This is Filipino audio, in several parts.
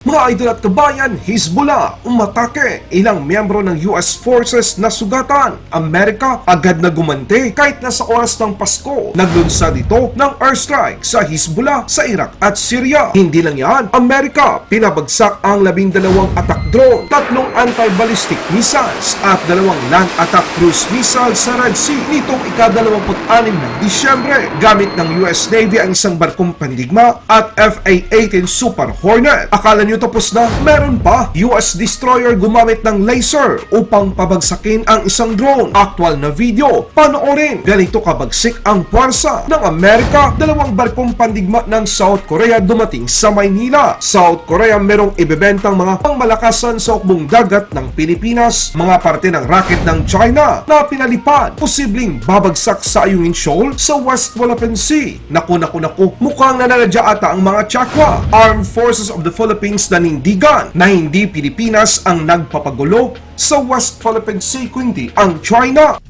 Mga idol at kabayan, Hezbollah umatake ilang miyembro ng US forces na sugatan. Amerika agad na gumante kahit nasa oras ng Pasko. Naglunsad ito ng airstrike sa Hezbollah sa Iraq at Syria. Hindi lang yan, Amerika pinabagsak ang labing dalawang attack drone, tatlong anti-ballistic missiles at dalawang land attack cruise missile sa Red Sea nitong ika-26 ng Disyembre gamit ng US Navy ang isang barkong pandigma at FA-18 Super Hornet. Akala nyo tapos na? Meron pa. US destroyer gumamit ng laser upang pabagsakin ang isang drone. Actual na video. Panoorin. Ganito kabagsik ang puwersa ng Amerika. Dalawang barkong pandigma ng South Korea dumating sa Maynila. South Korea merong ibebentang mga pangmalakasan sa ukbong dagat ng Pilipinas. Mga parte ng racket ng China na pinalipad. Posibleng babagsak sa Ayungin Shoal sa West Philippine Sea. Naku naku naku, mukhang nananadya ata ang mga Chakwa. Armed Forces of the Philippines na nindigan na hindi Pilipinas ang nagpapagulo sa West Philippine Sea kundi ang China.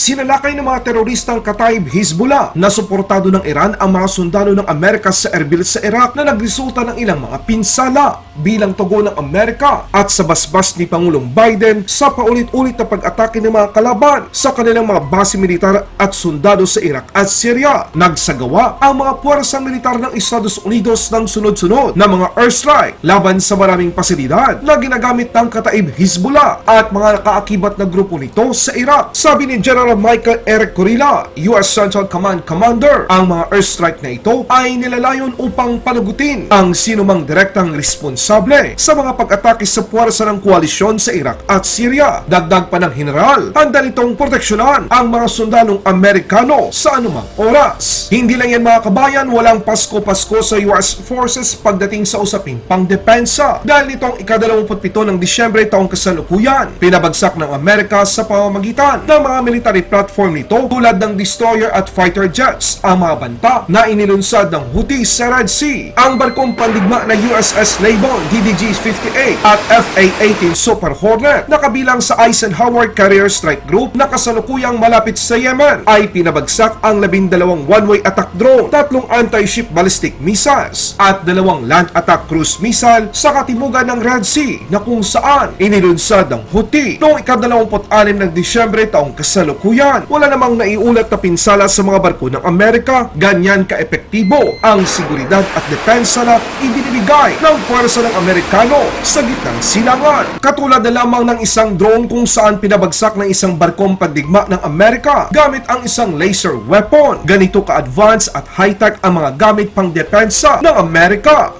Sinalakay ng mga teroristang Kataib Hezbollah na suportado ng Iran ang mga sundalo ng Amerika sa Erbil sa Iraq na nagresulta ng ilang mga pinsala bilang tugon ng Amerika at sa basbas ni Pangulong Biden sa paulit-ulit na pag-atake ng mga kalaban sa kanilang mga base militar at sundalo sa Iraq at Syria. Nagsagawa ang mga puwersang militar ng Estados Unidos ng sunod-sunod na mga airstrike laban sa maraming pasilidad na ginagamit ng Kataib Hezbollah at mga nakaakibat na grupo nito sa Iraq. Sabi ni General Michael Eric Corilla, US Central Command Commander, ang mga airstrike na ito ay nilalayon upang panagutin ang sinumang direktang responsable sa mga pag-atake sa puwersa ng koalisyon sa Iraq at Syria. Dagdag pa ng general, handa nitong proteksyonan ang mga sundalong Amerikano sa anumang oras. Hindi lang yan mga kabayan, walang Pasko-Pasko sa US forces pagdating sa usaping pangdepensa. Dahil nitong ika-27 ng Disyembre taong kasalukuyan, pinabagsak ng Amerika sa pamamagitan ng mga military platform nito tulad ng destroyer at fighter jets ang mga banta na inilunsad ng Houthi sa Red Sea. Ang barkong pandigma na USS Laybon DDG-58 at FA-18 Super Hornet na kabilang sa Eisenhower Carrier Strike Group na kasalukuyang malapit sa Yemen ay pinabagsak ang labindalawang one-way attack drone, tatlong anti-ship ballistic missiles at dalawang land attack cruise missile sa katimugan ng Red Sea na kung saan inilunsad ng Houthi noong ika-26 ng Disyembre taong kasalukuyan. Wala namang naiulat na pinsala sa mga barko ng Amerika. Ganyan ka-epektibo ang seguridad at depensa na ibinibigay ng puwersa ng Amerikano sa gitnang silangan. Katulad na lamang ng isang drone kung saan pinabagsak ng isang barkong pandigma ng Amerika gamit ang isang laser weapon. Ganito ka-advance at high-tech ang mga gamit pang depensa ng Amerika.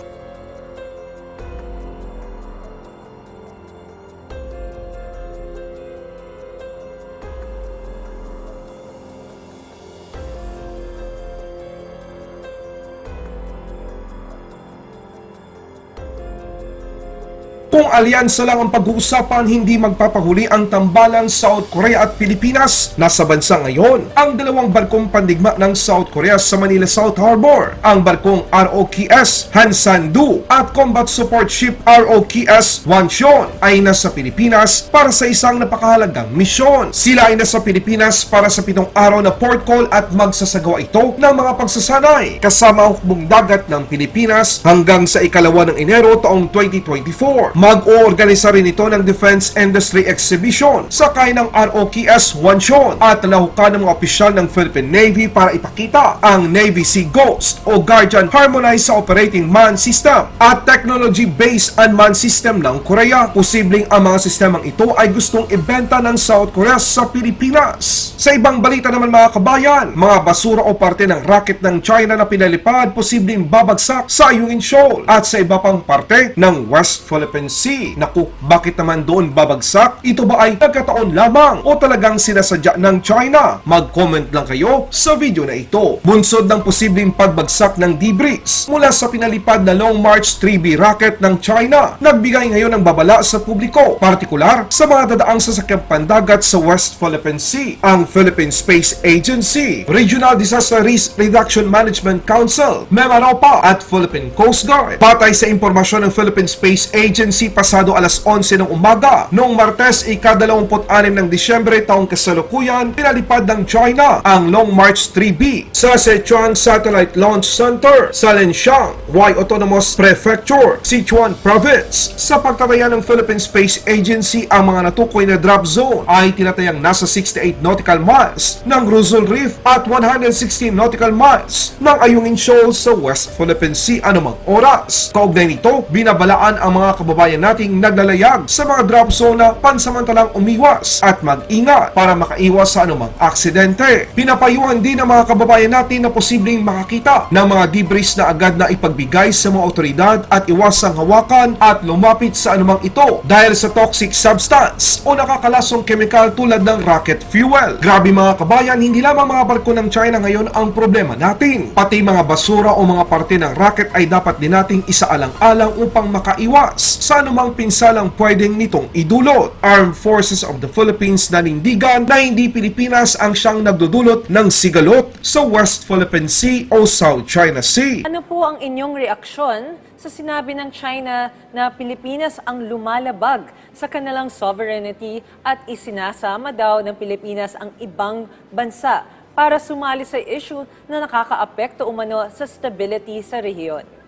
Kung alyansa lang ang pag-uusapan, hindi magpapahuli ang tambalang South Korea at Pilipinas. Nasa bansa ngayon ang dalawang barkong pandigma ng South Korea sa Manila South Harbor. Ang barkong ROKS Hansandu at Combat Support Ship ROKS Wanshon ay nasa Pilipinas para sa isang napakahalagang misyon. Sila ay nasa Pilipinas para sa pitong araw na port call at magsasagawa ito ng mga pagsasanay kasama hukbong dagat ng Pilipinas hanggang sa ikalawa ng Enero taong 2024. Mag-oorganisa rin ito ng Defense Industry Exhibition sa kaya ng ROKS Wanshon at lahukan ng mga opisyal ng Philippine Navy para ipakita ang Navy Sea Ghost o Guardian Harmonized Operating Man System at Technology-Based Unmanned System ng Korea. Posibleng ang mga sistemang ito ay gustong ibenta ng South Korea sa Pilipinas. Sa ibang balita naman mga kabayan, mga basura o parte ng racket ng China na pinalipad posibleng babagsak sa Ayungin Shoal at sa iba pang parte ng West Philippine Sea. Naku, bakit naman doon babagsak? Ito ba ay nagkataon lamang o talagang sinasadya ng China? Mag-comment lang kayo sa video na ito. Bunsod ng posibleng pagbagsak ng debris mula sa pinalipad na Long March 3B rocket ng China. Nagbigay ngayon ng babala sa publiko, partikular sa mga dadaang sasakyang pandagat sa West Philippine Sea. Ang Philippine Space Agency, Regional Disaster Risk Reduction Management Council, MEMANOPA at Philippine Coast Guard. Patay sa impormasyon ng Philippine Space Agency pasado alas 11 ng umaga. Noong Martes, ika-26 ng Disyembre taong kasalukuyan, pinalipad ng China ang Long March 3B sa Sichuan Satellite Launch Center sa Linshan, Y Autonomous Prefecture, Sichuan Province. Sa pagtataya ng Philippine Space Agency, ang mga natukoy na drop zone ay tinatayang nasa 68 nautical miles ng Gruzul Reef at 116 nautical miles ng Ayungin Shoal sa West Philippine Sea anumang oras. Kaugnay nito, binabalaan ang mga kababayan nating naglalayag sa mga drop zone na pansamantalang umiwas at mag-ingat para makaiwas sa anumang aksidente. Pinapayuhan din ang mga kababayan natin na posibleng makakita ng mga debris na agad na ipagbigay sa mga otoridad at iwasang hawakan at lumapit sa anumang ito dahil sa toxic substance o nakakalasong kemikal tulad ng rocket fuel. Grabe mga kabayan, hindi lamang mga barko ng China ngayon ang problema natin. Pati mga basura o mga parte ng rocket ay dapat din nating isaalang-alang upang makaiwas sa anumang pinsalang pwedeng nitong idulot. Armed Forces of the Philippines nanindigan na hindi Pilipinas ang siyang nagdudulot ng sigalot sa West Philippine Sea o South China Sea. Ano po ang inyong reaksyon sa sinabi ng China na Pilipinas ang lumalabag sa kanilang sovereignty at isinasama daw ng Pilipinas ang ibang bansa para sumali sa issue na nakakaapekto umano sa stability sa rehiyon?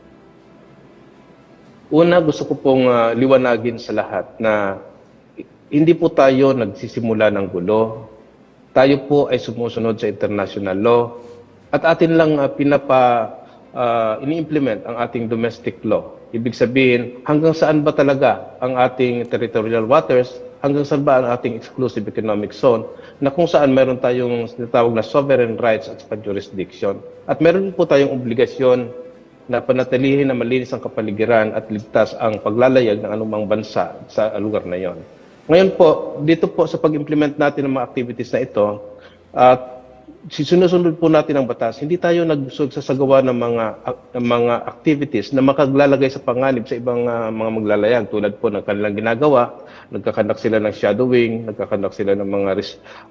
Una, gusto ko pong ah, liwanagin sa lahat na hindi po tayo nagsisimula ng gulo. Tayo po ay sumusunod sa international law at atin lang ah, pinapa ah, ini-implement ang ating domestic law. Ibig sabihin, hanggang saan ba talaga ang ating territorial waters, hanggang saan ba ang ating exclusive economic zone, na kung saan meron tayong tinatawag na sovereign rights at jurisdiction. At meron po tayong obligasyon na panatilihin na malinis ang kapaligiran at ligtas ang paglalayag ng anumang bansa sa lugar na yon. Ngayon po, dito po sa pag-implement natin ng mga activities na ito, at sinusunod po natin ang batas, hindi tayo nagsasagawa ng mga ng mga activities na makaglalagay sa panganib sa ibang ah, mga maglalayag tulad po ng kanilang ginagawa, nagkakandak sila ng shadowing, nagkakandak sila ng mga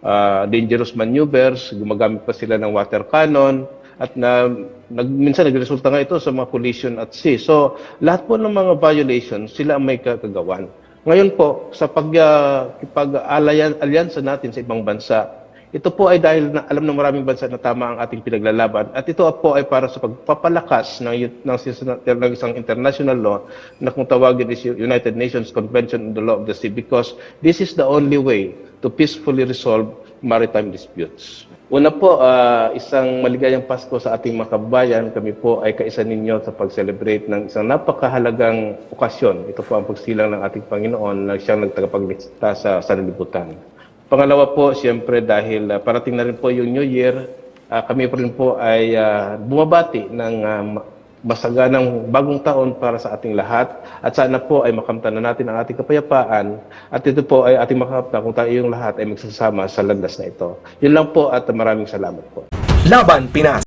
ah, dangerous maneuvers, gumagamit pa sila ng water cannon, at na nag, minsan nagresulta nga ito sa mga collision at sea. So, lahat po ng mga violations, sila ang may kagagawan. Ngayon po, sa pag, uh, pag-alyansa natin sa ibang bansa, ito po ay dahil na, alam ng maraming bansa na tama ang ating pinaglalaban at ito po ay para sa pagpapalakas ng, ng, ng isang international law na kung tawagin is United Nations Convention on the Law of the Sea because this is the only way to peacefully resolve maritime disputes. Una po, ah, isang maligayang Pasko sa ating mga kababayan. Kami po ay kaisa ninyo sa pag-celebrate ng isang napakahalagang okasyon. Ito po ang pagsilang ng ating Panginoon na siyang nagtagapagligtas sa sanlibutan. Pangalawa po, siyempre dahil ah, parating na rin po yung New Year, ah, kami po rin po ay ah, bumabati ng ma- masaganang bagong taon para sa ating lahat at sana po ay makamtan na natin ang ating kapayapaan at ito po ay ating makamtan kung tayo yung lahat ay magsasama sa landas na ito. Yun lang po at maraming salamat po. Laban Pinas